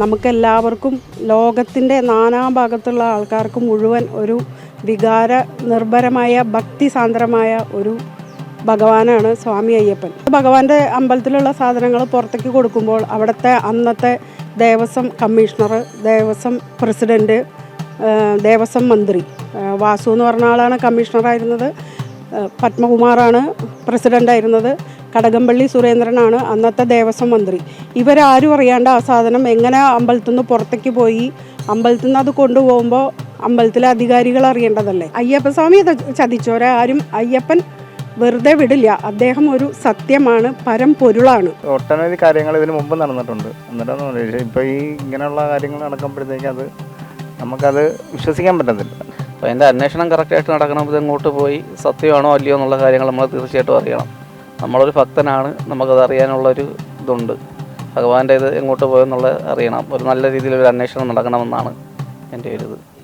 നമുക്കെല്ലാവർക്കും ലോകത്തിന്റെ നാനാഭാഗത്തുള്ള ആൾക്കാർക്ക് മുഴുവൻ ഒരു വികാര നിർഭരമായ ഭക്തിസാന്ദ്രമായ ഒരു ഭഗവാനാണ് സ്വാമി അയ്യപ്പൻ. ഭഗവാന്റെ അമ്പലത്തിലുള്ള സാധനങ്ങൾ പുറത്തേക്ക് കൊടുക്കുമ്പോൾ അവിടുത്തെ അന്നത്തെ ദേവസ്വം കമ്മീഷണർ ദേവസ്വം പ്രസിഡന്റ് ദേവസ്വം മന്ത്രി വാസു എന്ന് പറഞ്ഞ ആളാണ് കമ്മീഷണറായിരുന്നത്. പത്മകുമാറാണ് പ്രസിഡന്റായിരുന്നത് കടകംപള്ളി സുരേന്ദ്രനാണ് അന്നത്തെ ദേവസ്വം മന്ത്രി. ഇവരാരും അറിയാണ്ട് ആ സാധനം എങ്ങനെ അമ്പലത്തിൽ നിന്ന് പുറത്തേക്ക് പോയി അമ്പലത്തിൽ നിന്ന് അത് കൊണ്ടുപോകുമ്പോൾ അമ്പലത്തിലെ അധികാരികൾ അറിയേണ്ടതല്ലേ? അയ്യപ്പസ്വാമി ഇത് ചതിച്ചോരെ ആരും അയ്യപ്പൻ വെറുതെ വിടില്ല. അദ്ദേഹം ഒരു സത്യമാണ് പരം പൊരുളാണ്. ഒട്ടനവധി കാര്യങ്ങൾ ഇതിനു മുമ്പ് നടന്നിട്ടുണ്ട്. എന്നിട്ടൊന്നും ഇപ്പൊ ഈ ഇങ്ങനെയുള്ള കാര്യങ്ങൾ നടക്കുമ്പോഴത്തേക്ക് അത് നമുക്കത് വിശ്വസിക്കാൻ പറ്റത്തില്ല. അപ്പോൾ അതിന്റെ അന്വേഷണം കറക്റ്റായിട്ട് നടക്കണം ഇങ്ങോട്ട് പോയി സത്യമാണോ അല്ലയോ എന്നുള്ള കാര്യങ്ങൾ നമ്മൾ തീർച്ചയായിട്ടും അറിയണം. നമ്മളൊരു ഭക്തനാണ് നമുക്കത് അറിയാനുള്ളൊരു ഇതുണ്ട്. ഭഗവാന്റെ ഇത് എങ്ങോട്ട് പോയെന്നുള്ളത് അറിയണം. ഒരു നല്ല രീതിയിൽ ഒരു അന്വേഷണം നടക്കണമെന്നാണ് എന്റെ ഒരു ഇത്